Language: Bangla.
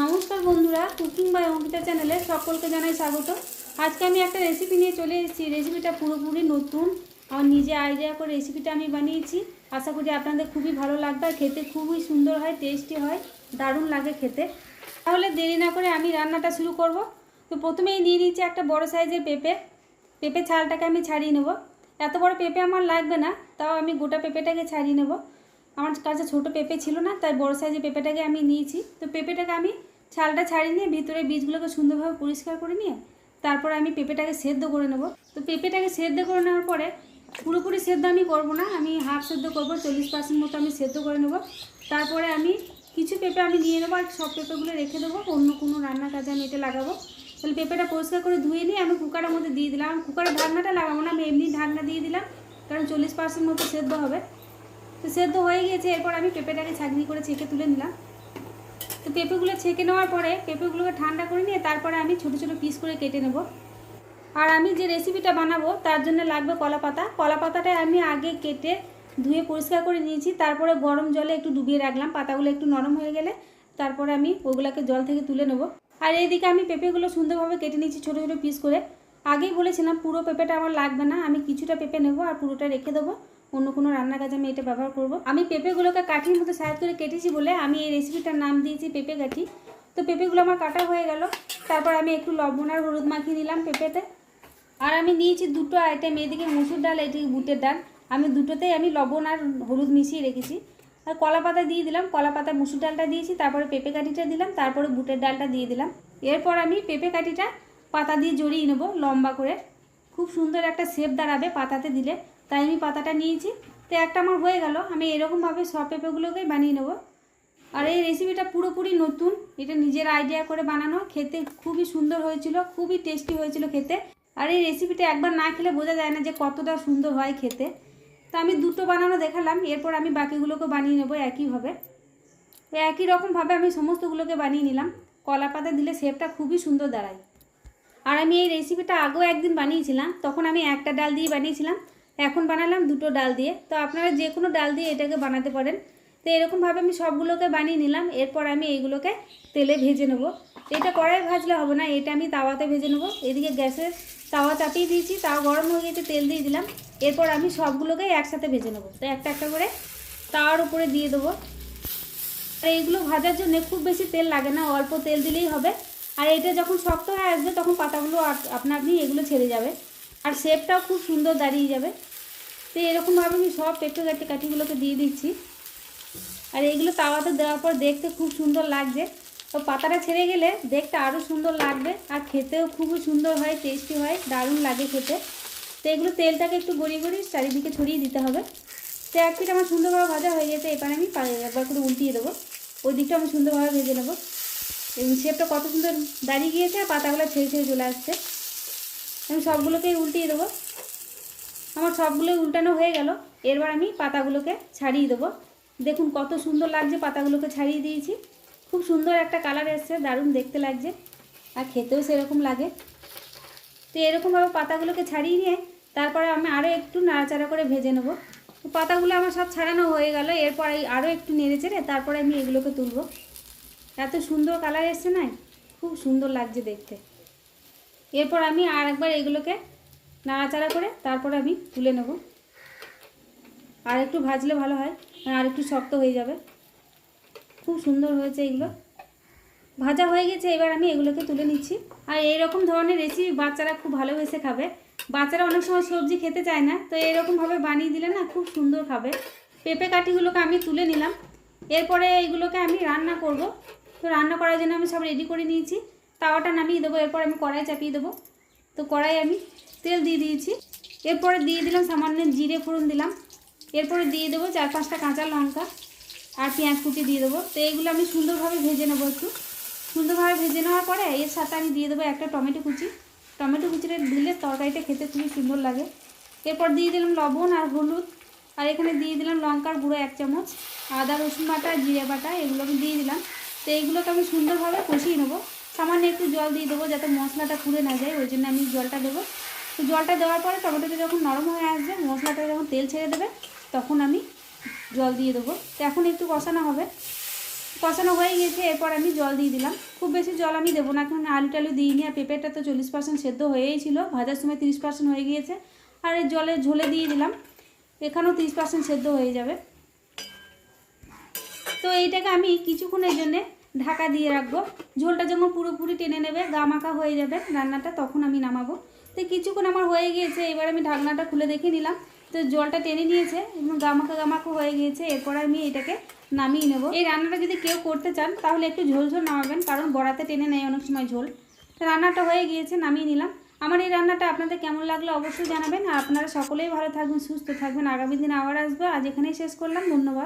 নমস্কার বন্ধুরা, কুকিং বাই অঙ্কিতা চ্যানেলে সকলকে জানাই স্বাগত আজকে আমি একটা রেসিপি নিয়ে চলে এসেছি। রেসিপিটা পুরোপুরি নতুন আমার নিজে আইডিয়া করে রেসিপিটা আমি বানিয়েছি। আশা করি আপনাদের খুবই ভালো লাগবে আর খেতে খুবই সুন্দর হয় টেস্টি হয়, দারুণ লাগে খেতে। তাহলে দেরি না করে আমি রান্নাটা শুরু করব। তো প্রথমেই নিয়ে নিচ্ছি একটা বড় সাইজের পেঁপে। পেঁপে ছালটাকে আমি ছাড়িয়ে নেব। এত বড় পেঁপে আমার লাগবে না, তাও আমি গোটা পেঁপেটাকে ছাড়িয়ে নেব। আমার কাছে ছোট পেঁপে ছিল না, তাই বড় সাইজের পেঁপেটাকে আমি নিয়েছি। তো পেঁপেটাকে আমি ছালটা ছাড়িয়ে নিয়ে ভিতরে বীজগুলোকে সুন্দরভাবে পরিষ্কার করে নিয়ে তারপরে আমি পেঁপেটাকে সেদ্ধ করে নেব। তো পেঁপেটাকে সেদ্ধ করে নেওয়ার পরে পুরোপুরি সেদ্ধ আমি করব না, আমি হাফ সেদ্ধ করব, চল্লিশ পার্সেন্ট মতো আমি সেদ্ধ করে নেব। তারপরে আমি কিছু পেঁপে আমি নিয়ে নেব আর সব পেঁপেগুলো রেখে দেবো, অন্য কোনো রান্নার কাজে আমি এটা লাগাবো। তাহলে পেঁপেটা পরিষ্কার করে ধুয়ে নিয়ে আমি কুকারের মধ্যে দিয়ে দিলাম। কুকারের ঢাকনাটা লাগাবো না, আমি এমনি ঢাকনা দিয়ে দিলাম, কারণ চল্লিশ পার্সেন্ট মতো সেদ্ধ হবে। তো সেদ্ধ হয়ে গিয়েছে, এরপর আমি পেঁপেটাকে ছাঁকনি করে ছেঁকে তুলে নিলাম। তো পেঁপেগুলো ছেঁকে নেওয়ার পরে পেঁপেগুলোকে ঠান্ডা করে নিয়ে তারপরে আমি ছোটো ছোটো পিস করে কেটে নেব। আর আমি যে রেসিপিটা বানাবো, তার জন্য লাগবে কলা পাতা। কলা পাতাটা আমি আগে কেটে ধুয়ে পরিষ্কার করে নিয়েছি। তারপরে গরম জলে একটু ডুবিয়ে রাখলাম। পাতাগুলো একটু নরম হয়ে গেলে তারপরে আমি ওগুলোকে জল থেকে তুলে নেব। আর এইদিকে আমি পেঁপেগুলো সুন্দরভাবে কেটে নিয়েছি ছোটো ছোটো পিস করে। আগেই বলেছিলাম, পুরো পেঁপেটা আমার লাগবে না। আমি কিছুটা পেঁপে নেব আর পুরোটা রেখে দেবো। অন্য কোনো রান্নার কাজে আমি এটা ব্যবহার করব। আমি পেঁপেগুলোকে কাঠির মতো সাইজ করে কেটেছি বলে আমি এই রেসিপিটার নাম দিয়েছি পেঁপে কাঠি। তো পেঁপেগুলো আমার কাটা হয়ে গেল। তারপর আমি একটু লবণ আর হলুদ মাখিয়ে নিলাম পেঁপেতে। আর আমি নিয়েছি দুটো আইটেম, এদিকে মুসুর ডাল, এদিকে বুটের ডাল। আমি দুটোতেই আমি লবণ আর হলুদ মিশিয়ে রেখেছি। আর কলা পাতা দিয়ে দিলাম, কলা পাতা, মুসুর ডালটা দিয়েছি, তারপরে পেঁপে কাঠিটা দিলাম, তারপরে বুটের ডালটা দিয়ে দিলাম। এরপর আমি পেঁপে কাঠিটা পাতা দিয়ে জড়িয়ে নেব লম্বা করে। খুব সুন্দর একটা শেপ দাঁড়াবে পাতাতে দিলে। তাই আমি পাতাটা নিয়েছি। তো একটা আমার হয়ে গেল, আমি এরকমভাবে সব পেঁপেগুলোকেই বানিয়ে নেব। আর এই রেসিপিটা পুরোপুরি নতুন, এটা নিজের আইডিয়া করে বানানো, খেতে খুবই সুন্দর হয়েছিল, খুবই টেস্টি হয়েছিল খেতে। আর এই রেসিপিটা একবার না খেলে বোঝা যায় না যে কতটা সুন্দর হয় খেতে। তো আমি দুটো বানানো দেখালাম, এরপর আমি বাকিগুলোকে বানিয়ে নেব একইভাবে। একই রকমভাবে আমি সমস্তগুলোকে বানিয়ে নিলাম। কলা পাতা দিলে শেপটা খুবই সুন্দর দাঁড়ায়। আর আমি এই রেসিপিটা আগেও একদিন বানিয়েছিলাম, তখন আমি একটা ডাল দিয়ে বানিয়েছিলাম। এখন বানালাম দুটো ডাল দিয়ে। তো আপনারা যে কোনো ডাল দিয়ে এটাকে বানাতে পারেন। তো এরকমভাবে আমি সবগুলোকে বানিয়ে নিলাম। এরপর আমি এইগুলোকে তেলে ভেজে নেব। এটা কড়াই ভাজলে হবে না, এটা আমি তাওয়াতে ভেজে নেব। এদিকে গ্যাসের তাওয়া চাপিয়ে দিয়েছি তাওয়া গরম হয়ে গেছে, তেল দিয়ে দিলাম। এরপর আমি সবগুলোকেই একসাথে ভেজে নেব। তো একটা একটা করে তাওয়ার উপরে দিয়ে দেবো। আর এইগুলো ভাজার জন্য খুব বেশি তেল লাগে না, অল্প তেল দিলেই হবে। আর এটা যখন শক্ত হয়ে আসবে, তখন পাতাগুলো আপনা, আপনি এগুলো ছেড়ে যাবে। আর শেপটাও খুব সুন্দর দাঁড়িয়ে যাবে। তো এরকমভাবে আমি সব পেঁপে কাটি কাঠিগুলোকে দিয়ে দিচ্ছি। আর এইগুলো তাওয়াতে দেওয়ার পর দেখতে খুব সুন্দর লাগছে। তো পাতাটা ছেড়ে গেলে দেখতে আরও সুন্দর লাগবে আর খেতেও খুবই সুন্দর হয় টেস্টি হয়, দারুণ লাগে খেতে। তো এগুলো তেলটাকে একটু গড়িয়ে গড়িয়ে চারিদিকে ছড়িয়ে দিতে হবে। তো এক পিঠ আমার সুন্দরভাবে ভাজা হয়ে গেছে, এবার আমি একবার করে উল্টিয়ে দেবো। ওই দিকটা আমি সুন্দরভাবে ভেজে নেব। এবং শেপটা কত সুন্দর দাঁড়িয়ে গিয়েছে আর পাতাগুলো ছেড়ে ছেড়ে চলে আসছে। আমি সবগুলোকেই উল্টিয়ে দেবো। আমার সবগুলোই উল্টানো হয়ে গেল। এরবার আমি পাতাগুলোকে ছাড়িয়ে দেবো। দেখুন কত সুন্দর লাগছে পাতাগুলোকে ছাড়িয়ে দিয়েছি। খুব সুন্দর একটা কালার এসছে, দারুণ দেখতে লাগছে আর খেতেও সেরকম লাগে। তো এরকমভাবে পাতাগুলোকে ছাড়িয়ে নিয়ে তারপরে আমি আরও একটু নাড়াচাড়া করে ভেজে নেব। পাতাগুলো আমার সব ছাড়ানো হয়ে গেল। এরপরে আরও একটু নেড়ে চেড়ে তারপরে আমি এগুলোকে তুলবো। এত সুন্দর কালার এসছে না? খুব সুন্দর লাগছে দেখতে। এরপর আমি আর একবার এগুলোকে নাড়াচাড়া করে তারপরে আমি তুলে নেব। আর একটু ভাজলে ভালো হয়, আর একটু শক্ত হয়ে যাবে। খুব সুন্দর হয়েছে এগুলো। ভাজা হয়ে গেছে, এবার আমি এগুলোকে তুলে নিচ্ছি। আর এইরকম ধরনের রেসিপি বাচ্চারা খুব ভালোবেসে খাবে। বাচ্চারা অনেক সময় সবজি খেতে চায় না, তো এরকমভাবে বানিয়ে দিলে না খুব সুন্দর খাবে। পেঁপে কাঠিগুলোকে আমি তুলে নিলাম। এরপরে এইগুলোকে আমি রান্না করব। তো রান্না করার জন্য আমি সব রেডি করে নিয়েছি। তাওয়াটা নামিয়ে দেবো, এরপর আমি কড়াই চাপিয়ে দেবো। তো কড়াই আমি তেল দিয়ে দিয়েছি। এরপরে দিয়ে দিলাম সামান্য জিরে ফোড়ন দিলাম। এরপরে দিয়ে দেবো চার পাঁচটা কাঁচা লঙ্কা আর পেঁয়াজ কুচি দিয়ে দেবো। তো এইগুলো আমি সুন্দরভাবে ভেজে নেব একটু। সুন্দরভাবে ভেজে নেওয়ার পরে এর সাথে আমি দিয়ে দেবো একটা টমেটো কুচি। টমেটো কুচিটা দিলে তরকারিটা খেতে খুবই সুন্দর লাগে। এরপর দিয়ে দিলাম লবণ আর হলুদ। আর এখানে দিয়ে দিলাম লঙ্কার গুঁড়ো এক চামচ, আদা রসুন বাটা, জিরে বাটা, এগুলো আমি দিয়ে দিলাম। তো এইগুলোকে আমি সুন্দরভাবে কষিয়ে নেব। সামান্য একটু জল দিয়ে দেবো যাতে মশলাটা পুড়ে না যায়, ওই জন্য আমি জলটা দেবো। তো জলটা দেওয়ার পরে টমেটোটা যখন নরম হয়ে আসবে, মশলাটা যখন তেল ছেড়ে দেবে, তখন আমি জল দিয়ে দেবো। তো এখন একটু কষানো হবে। কষানো হয়ে গেছে, এরপর আমি জল দিয়ে দিলাম। খুব বেশি জল আমি দেবো না, কারণ আলু টালু দিইনি, আর পেঁপেটা তো চল্লিশ পার্সেন্ট সেদ্ধ হয়েই ছিল। ভাজার সময় তিরিশ পার্সেন্ট হয়ে গিয়েছে। আর এই জলে ঝোলে দিয়ে দিলাম। এখানেও তিরিশ পার্সেন্ট সেদ্ধ হয়ে যাবে। তো এইটাকে আমি কিছুক্ষণের জন্য ঢাকা দিয়ে রাখব। ঝোলটা যখন পুরোপুরি টেনে নেবে, গা মাখা হয়ে যাবে রান্নাটা, তখন আমি নামাবো। তো কিছুক্ষণ আমার হয়ে গিয়েছে, এবার আমি ঢাকনাটা খুলে দেখে নিলাম। তো জলটা টেনে নিয়েছে, এবং গামাখা গামাখা হয়ে গিয়েছে, এরপর আমি এটাকে নামিয়ে নেব। এই রান্নাটা যদি কেউ করতে চান, তাহলে একটু ঝোল ঝোল নামাবেন, কারণ বড়াতে টেনে নেয় অনেক সময় ঝোল। রান্নাটা হয়ে গিয়েছে, নামিয়ে নিলাম। আমার এই রান্নাটা আপনাদের কেমন লাগল অবশ্যই জানাবেন। আর আপনারা সকলেই ভালো থাকবেন, সুস্থ থাকবেন। আগামী দিন আবার আসব। আজ এখানেই শেষ করলাম। ধন্যবাদ।